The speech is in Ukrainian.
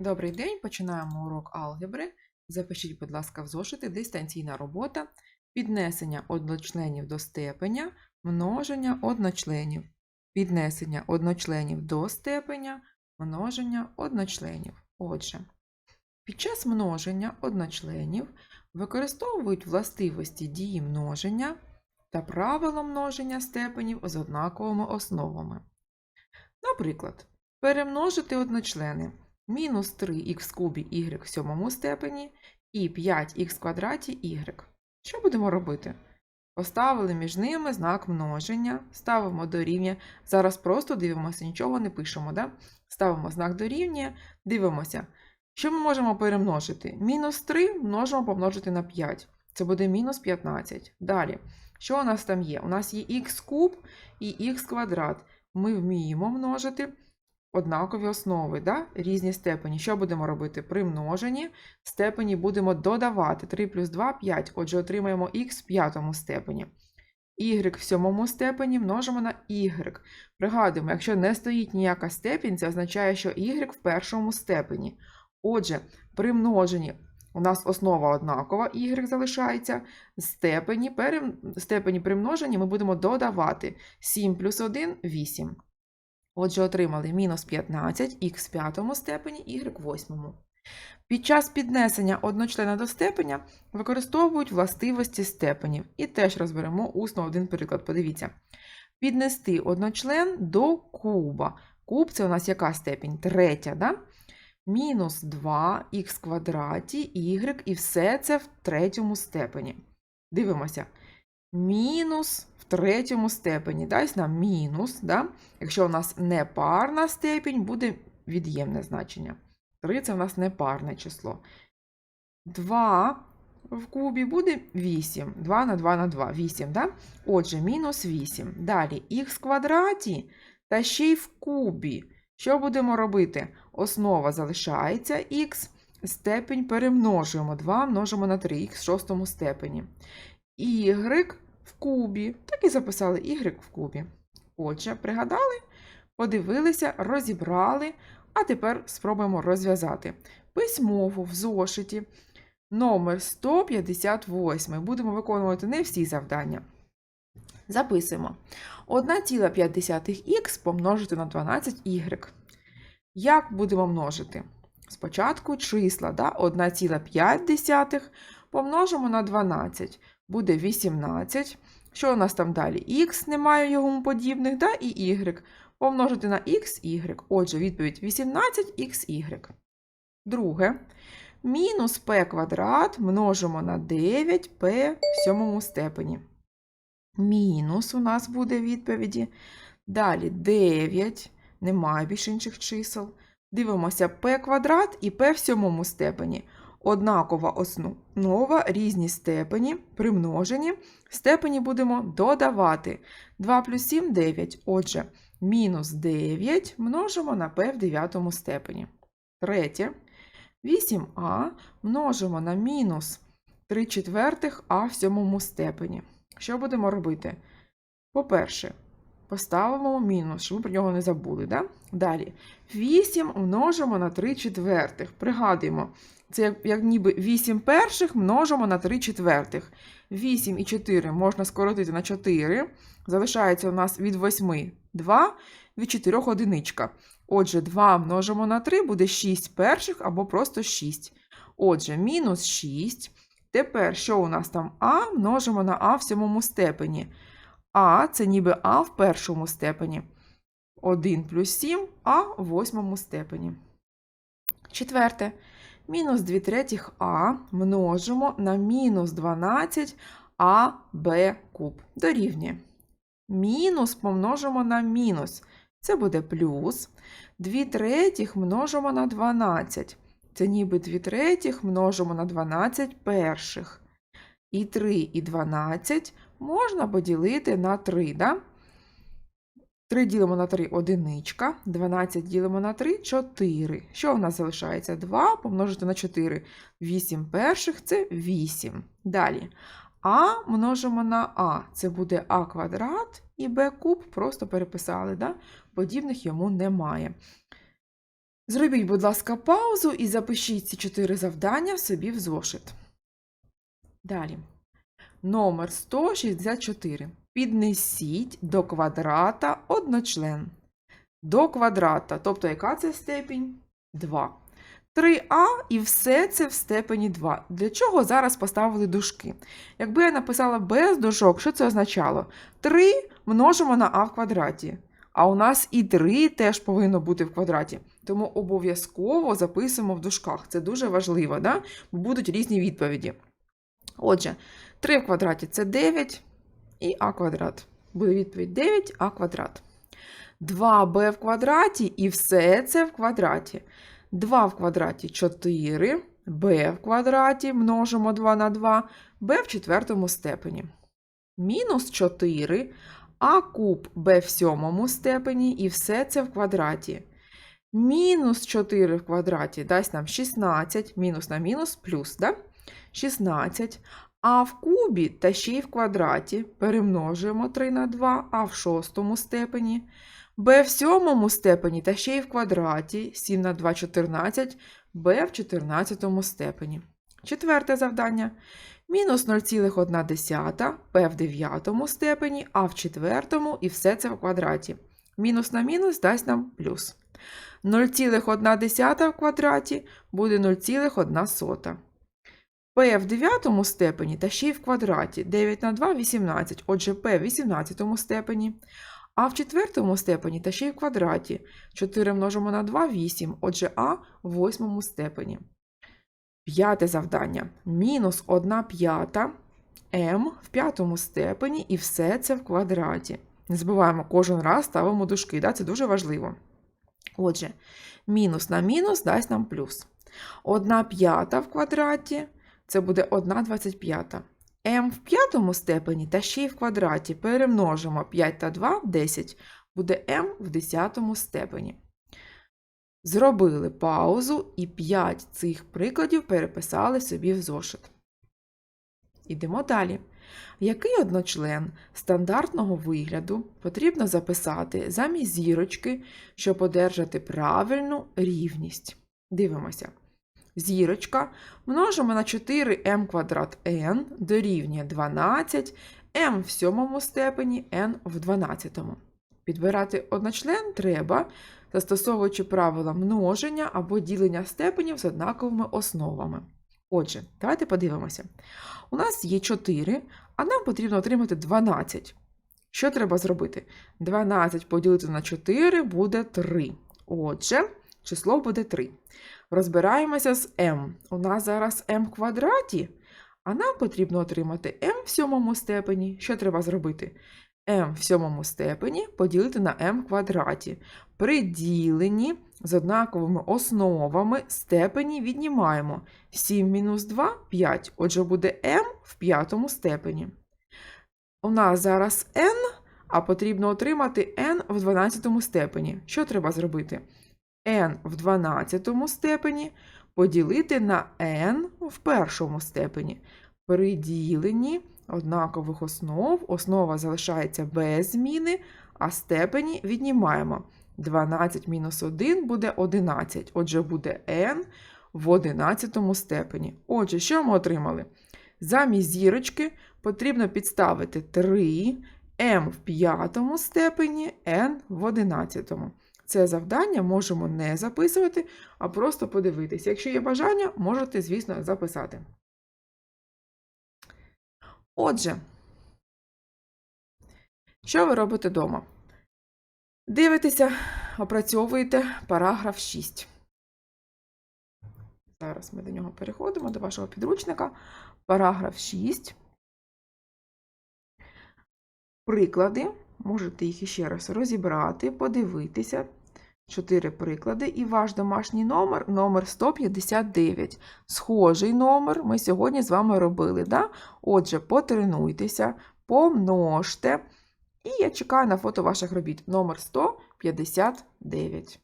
Добрий день, починаємо урок алгебри. Запишіть, будь ласка, в зошити дистанційна робота, піднесення одночленів до степеня, множення одночленів, піднесення одночленів до степеня, множення одночленів. Отже, під час множення одночленів використовують властивості дії множення та правило множення степенів з однаковими основами. Наприклад, перемножити одночлени мінус 3х в кубі y в сьомому степені і 5х в квадраті y. Що будемо робити? Поставили між ними знак множення, ставимо дорівнює. Зараз просто дивимося, нічого не пишемо. Да? Ставимо знак дорівнює, дивимося. Що ми можемо перемножити? Мінус 3 множимо помножити на 5. Це буде мінус 15. Далі. Що у нас там є? У нас є х куб і х квадрат. Ми вміємо множити однакові основи, да? різні степені. Що будемо робити? При множенні степені будемо додавати 3 плюс 2 – 5. Отже, отримаємо х в п'ятому степені. Y в сьомому степені множимо на y. Пригадуємо, якщо не стоїть ніяка степінь, це означає, що y в першому степені. Отже, при множенні у нас основа однакова, y залишається. Степені, перем... степені при множенні ми будемо додавати 7 плюс 1 – 8. Отже, отримали мінус 15 х в п'ятому степені, y в восьмому. Під час піднесення одночлена до степеня використовують властивості степенів. І теж розберемо усно один приклад. Подивіться. Піднести одночлен до куба. Куб це у нас яка степінь? Третя, да? Мінус 2х квадраті, y, і все це в третьому степені. Дивимося. Мінус в третьому степені. Дасть нам мінус. Да? Якщо у нас непарна степінь, буде від'ємне значення. 3 це у нас непарне число. 2 в кубі буде 8. 2 на 2 на 2. 8, да? Отже, мінус 8. Далі х квадраті та ще й в кубі. Що будемо робити? Основа залишається х, степень перемножуємо. 2 множимо на 3, х в шостому степені. Y в кубі. Так і записали y в кубі. Отже, пригадали, подивилися, розібрали, а тепер спробуємо розв'язати. Письмово в зошиті номер 158. Будемо виконувати не всі завдання. Записуємо. 1,5х помножити на 12y. Як будемо множити? Спочатку числа, да? 1,5 помножимо на 12 буде 18. Що у нас там далі? Х немає йому подібних, да? і y. Помножити на х, y. Отже, відповідь 18xy. Друге. Мінус p квадрат множимо на 9p в сьомому степені. Мінус у нас буде відповіді. Далі 9, немає більш інших чисел. Дивимося p квадрат і p в сьомому степені однакова основа, різні степені, примножені. Степені будемо додавати. 2 плюс 7 – 9. Отже, мінус 9 множимо на p в дев'ятому степені. Третє. 8а множимо на мінус 3 четвертих а в сьомому степені. Що будемо робити? По-перше, поставимо мінус, щоб ми про нього не забули. Да? Далі 8 множимо на 3 четвертих. Пригадуємо, це як, як ніби 8 перших множимо на 3 четвертих. 8 і 4 можна скоротити на 4. Залишається у нас від 8 2, від 4 одиничка. Отже, 2 множимо на 3 буде 6 перших або просто 6. Отже, мінус 6. Тепер, що у нас там А множимо на А в сьомому степені. А це ніби А в першому степені. 1 плюс 7 А в восьмому степені. Четверте. Мінус 2 третіх А множимо на мінус 12 АБ куб. Дорівнює. Мінус помножимо на мінус. Це буде плюс. 2 третіх множимо на 12. Це ніби 2 третіх множимо на 12 перших. І 3 і 12 можна поділити на 3. Да? 3 ділимо на 3 одиничка, 12 ділимо на 3 4. Що в нас залишається? 2 помножити на 4. 8 перших це 8. Далі. А множимо на А. Це буде А квадрат і Б куб просто переписали. Да? Подібних йому немає. Зробіть, будь ласка, паузу і запишіть ці чотири завдання собі в зошит. Далі. Номер 164. Піднесіть до квадрата одночлен. До квадрата, тобто яка це степінь? 2. 3а і все це в степені 2. Для чого зараз поставили дужки? Якби я написала без дужок, що це означало? 3 множимо на а в квадраті. А у нас і 3 теж повинно бути в квадраті. Тому обов'язково записуємо в дужках. Це дуже важливо, да? бо будуть різні відповіді. Отже, 3 в квадраті це 9 і а квадрат. Буде відповідь 9а квадрат. 2b в квадраті і все це в квадраті. 2 в квадраті 4, b в квадраті множимо 2 на 2, b в четвертому степені. Мінус 4, а куб b в сьомому степені і все це в квадраті. Мінус 4 в квадраті дасть нам 16, мінус на мінус плюс, да? 16. А в кубі та ще й в квадраті перемножуємо 3 на 2, а в шостому степені. b в сьомому степені та ще й в квадраті 7 на 2 – 14, b в 14 степені. Четверте завдання. Мінус 0,1 p в дев'ятому степені, а в четвертому і все це в квадраті. Мінус на мінус дасть нам плюс. 0,1 в квадраті буде 0,1. P в дев'ятому степені та ще й в квадраті 9 на 2 – 18, отже p в 18 степені. А в четвертому степені та ще й в квадраті 4 множимо на 2 – 8, отже а в восьмому степені. П'яте завдання. Мінус 1 п'ята m в п'ятому степені і все це в квадраті. Не забуваємо, кожен раз ставимо дужки, да? це дуже важливо. Отже, мінус на мінус дасть нам плюс. 1 п'ята в квадраті це буде 1 25. m в п'ятому степені та ще й в квадраті перемножимо 5 та 2 – 10. Буде m в десятому степені. Зробили паузу і 5 цих прикладів переписали собі в зошит. Ідемо далі. Який одночлен стандартного вигляду потрібно записати замість зірочки, щоб одержати правильну рівність? Дивимося. Зірочка множимо на 4m квадрат n дорівнює 12, m в сьомому степені, n в 12. Підбирати одночлен треба, застосовуючи правила множення або ділення степенів з однаковими основами. Отже, давайте подивимося. У нас є 4, а нам потрібно отримати 12. Що треба зробити? 12 поділити на 4 буде 3. Отже, число буде 3. Розбираємося з m. У нас зараз m в квадраті, а нам потрібно отримати m в сьомому степені. Що треба зробити? m в сьомому степені поділити на m в квадраті. При діленні з однаковими основами степені віднімаємо 7 мінус 2 – 5. Отже, буде m в п'ятому степені. У нас зараз n, а потрібно отримати n в 12 степені. Що треба зробити? N в 12 степені поділити на n в першому степені. При діленні однакових основ основа залишається без зміни, а степені віднімаємо. 12 мінус 1 буде 11, отже, буде n в 11 степені. Отже, що ми отримали? Замість зірочки потрібно підставити 3 m в п'ятому степені, n в 11. Це завдання можемо не записувати, а просто подивитися. Якщо є бажання, можете, звісно, записати. Отже, що ви робите вдома? Дивитеся, опрацьовуєте параграф 6. Зараз ми до нього переходимо, до вашого підручника. Параграф 6. Приклади. Можете їх іще раз розібрати, подивитися. Чотири приклади. І ваш домашній номер номер 159. Схожий номер ми сьогодні з вами робили. Да? Отже, потренуйтеся, помножте. І я чекаю на фото ваших робіт. Номер 159.